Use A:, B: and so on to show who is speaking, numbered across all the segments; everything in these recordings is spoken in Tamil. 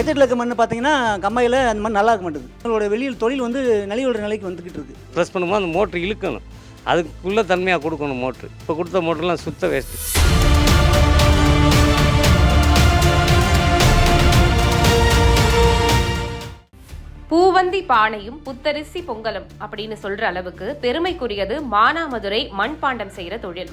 A: கஜெட்டில் இருக்க மண் பார்த்தீங்கன்னா கம்மாயில் அந்த மண் நல்லா இருக்க மாட்டேங்குது. நம்மளோட வெளியில் தொழில் வந்து நலிவுற நிலைக்கு வந்துக்கிட்டு இருக்கு.
B: ப்ரெஸ் பண்ணும்போது அந்த மோட்ரு இழுக்கணும். அதுக்குள்ளே தன்மையாக கொடுக்கணும் மோட்ரு இப்போ கொடுத்த மோட்டர்லாம் சுத்த வேஸ்ட்டு
C: பூவந்தி பானையும் புத்தரிசி பொங்கலும் அப்படின்னு சொல்ற அளவுக்கு பெருமைக்குரியது மானாமதுரை மண்பாண்டம் செய்யற தொழில்.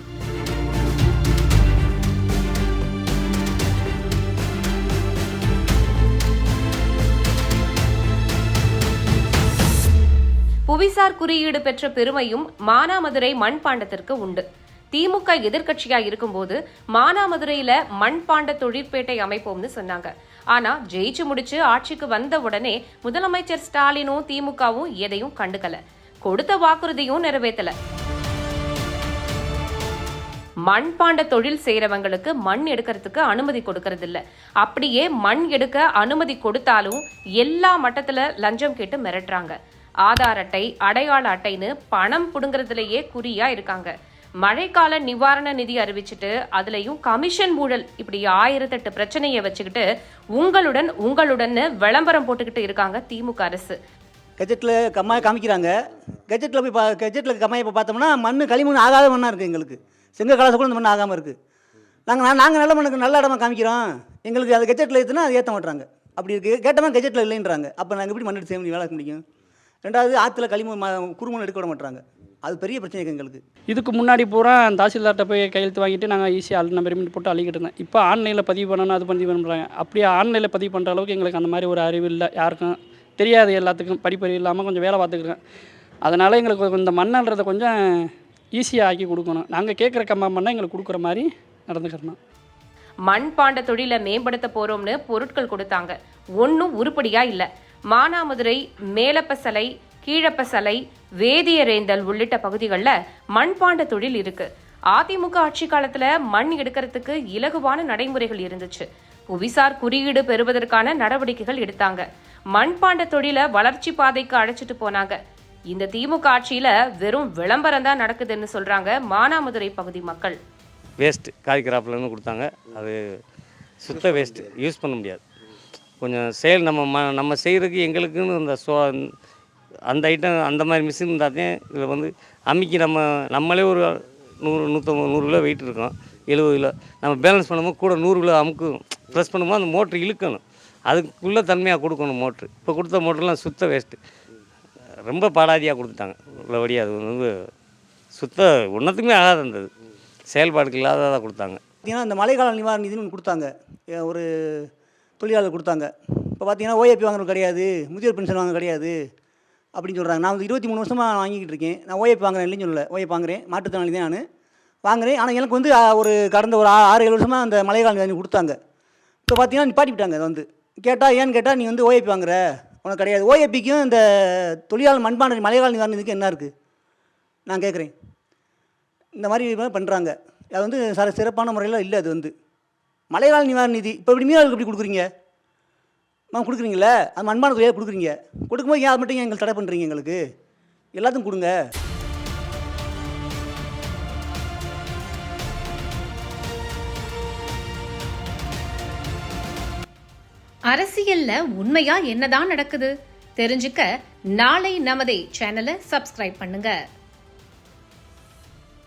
C: புவிசார் குறியீடு பெற்ற பெருமையும் மானாமதுரை மண்பாண்டத்திற்கு உண்டு. திமுக எதிர்கட்சியா இருக்கும்போது மானாமதுரையில மண்பாண்ட தொழிற்பேட்டை அமைப்போம்னு சொன்னாங்க. ஆனா ஜெயிச்சு முடிச்சு ஆட்சிக்கு வந்த உடனே முதலமைச்சர் ஸ்டாலினும் திமுகவும் எதையும் கண்டுக்கல. கொடுத்த வாக்குறுதியும் நிறைவேற்றல மண்பாண்ட தொழில் செய்யறவங்களுக்கு மண் எடுக்கிறதுக்கு அனுமதி கொடுக்கறது இல்ல அப்படியே மண் எடுக்க அனுமதி கொடுத்தாலும் எல்லா மட்டத்துல லஞ்சம் கேட்டு மிரட்டுறாங்க. ஆதார் அட்டை அடையாள அட்டைன்னு பணம் பிடுங்குறதுலயே குறியா இருக்காங்க. மழைக்கால நிவாரண நிதி அறிவிச்சிட்டு அதுலயும் கமிஷன் ஊழல் இப்படி ஆயிரத்தெட்டு பிரச்சனையை வச்சுக்கிட்டு உங்களுடன் உங்களுடன் விளம்பரம் போட்டுக்கிட்டு இருக்காங்க திமுக அரசு.
A: கெஜெட்டில் கம்மாயை காமிக்கிறாங்க. கெஜெட்டில் போய் பா கெஜெட்டில் கம்மாயை இப்போ பார்த்தோம்னா மண் களிமண் ஆகாத மண்ணாக இருக்குது எங்களுக்கு. செங்க கலாச கூட இந்த மண் ஆகாமல் இருக்குது நாங்கள் நாங்கள் நல்ல மண்ணுக்கு நல்ல இடமா காமிக்கிறோம். எங்களுக்கு அது கெஜெட்டில் ஏற்றுனா அது ஏற்ற மாட்டுறாங்க அப்படி இருக்குது கேட்டோம்னா கெஜெட்டில் இல்லைன்றாங்க. அப்போ நாங்கள் எப்படி மண் எடுத்து செய்ய முடியும் வேலை முடியும்? ரெண்டாவது ஆற்றுல களிமண் குறுமண் எடுக்க விட மாட்டாங்க அது பெரிய பிரச்சனை எங்களுக்கு.
D: இதுக்கு முன்னாடி பூரா தாசில்தார்கிட்ட போய் கையெழுத்து வாங்கிட்டு நாங்கள் ஈஸியாக ஆள் நம்பர் போட்டு அள்ளிக்கிட்டு இருந்தோம். இப்போ ஆன்லைனில் பதிவு பண்ணணும் அது பதிவு பண்ணுறாங்க அப்படியே ஆன்லைனில் பதிவு பண்ணுற அளவுக்கு எங்களுக்கு அந்த மாதிரி ஒரு அறிவு இல்லை. யாருக்கும் தெரியாது எல்லாத்துக்கும். படிப்பறிவு இல்லாமல் கொஞ்சம் வேலை பார்த்துக்கிறேன் அதனால் எங்களுக்கு இந்த மண்ணன்றதை கொஞ்சம் ஈஸியாக ஆக்கி கொடுக்கணும். நாங்கள் கேட்குற கம்மா மண்ணை எங்களுக்கு கொடுக்குற மாதிரி நடந்துக்கிறணும்
C: மண்பாண்ட தொழிலை மேம்படுத்த போறோம்னு பொருட்கள் கொடுத்தாங்க. ஒன்றும் உருப்படியா இல்ல. மானாமதுரை மேலப்பசலை கீழப்பசலை வேதியரேந்தல் உள்ளிட்ட பகுதிகளில் மண்பாண்ட தொழில் இருக்கு. அதிமுக ஆட்சி காலத்துல மண் எடுக்கிறதுக்கு இலகுவான நடைமுறைகள் இருந்துச்சு. புவிசார் குறியீடு பெறுவதற்கான நடவடிக்கைகள் எடுத்தாங்க. மண்பாண்ட தொழிலை வளர்ச்சி பாதைக்கு அழைச்சிட்டு போனாங்க. இந்த திமுக ஆட்சியில வெறும் விளம்பரம் தான் நடக்குதுன்னு சொல்றாங்க மானாமதுரை பகுதி மக்கள்.
B: வேஸ்ட் காய்கிராப்லன்னு கொடுத்தாங்க. அது சுத்த வேஸ்ட் யூஸ் பண்ண முடியாது. கொஞ்சம் செயல் நம்ம ம நம்ம செய்கிறதுக்கு எங்களுக்குன்னு இந்த சோ அந்த ஐட்டம் அந்த மாதிரி மிஷின் இருந்தால் தான் இதில் வந்து அம்மிக்கு நம்ம நம்மளே ஒரு நூறு நூற்றம்பது நூறு கிலோ வெயிட் இருக்கோம் எழுபது கிலோ. நம்ம பேலன்ஸ் பண்ணும்போது கூட நூறு கிலோ அமுக்கும் ப்ரெஸ் பண்ணும்போது அந்த மோட்ரு இழுக்கணும். அதுக்குள்ளே தன்மையாக கொடுக்கணும் மோட்ரு இப்போ கொடுத்த மோட்ருலாம் சுத்த வேஸ்ட்டு ரொம்ப பாடாதியாக கொடுத்துட்டாங்க. உள்ளபடி அது வந்து சுத்த ஒன்றத்துக்குமே ஆகாது இருந்தது செயல்பாடுக்கு இல்லாததாக கொடுத்தாங்க.
A: பார்த்தீங்கன்னா இந்த மழைக்கால நிவாரண நிதினு ஒன்று கொடுத்தாங்க. ஒரு தொழிலாளர் கொடுத்தாங்க. இப்போ பார்த்தீங்கன்னா ஓஏபி வாங்குறது கிடையாது முதியோர் பென்ஷன் வாங்க கிடையாது அப்படின்னு சொல்கிறாங்க நான் வந்து இருபத்தி மூணு வருஷமாக வாங்கிக்கிட்டு இருக்கேன். நான் ஓஏபி வாங்குறேன் இல்லைன்னு சொல்லல. ஓஏபி வாங்குறேன். மாற்றுத்திறனாளி தான் நான். வாங்குறேன். ஆனால் எனக்கு வந்து ஒரு கடந்த ஒரு ஆறு ஏழு வருஷமாக அந்த மழைக்கால நிவாரணம் கொடுத்தாங்க. இப்போ பார்த்தீங்கன்னா நிப்பாட்டி விட்டாங்க அதை வந்து. கேட்டால் ஏன்னு கேட்டால் நீ வந்து ஓஏபி வாங்குற. உனக்கு கிடையாது. ஓஏபிக்கும் இந்த தொழிலாளர் மண்பாண்டி மழைக்கால நிவாரணத்துக்கு என்ன இருக்குது நான் கேட்குறேன் இந்த மாதிரி பண்ணுறாங்க அது வந்து சிறப்பான முறையில் இல்லை அது வந்து. மழைக்கால நிவாரண நிதி. இப்போ இப்படி மீனவர்களுக்கு எப்படி கொடுக்குறீங்க? மேம் கொடுக்குறீங்களே அது மண்பான தொழிலாக கொடுக்குறீங்க. கொடுக்கும்போது ஏன் அது மட்டும் எங்களுக்கு தடை பண்ணுறீங்க எங்களுக்கு? எல்லாத்துக்கும் கொடுங்க.
E: அரசியல்ல உண்மையா என்னதான் நடக்குது? தெரிஞ்சுக்க நாளை நமதே சேனலை சப்ஸ்கிரைப் பண்ணுங்க.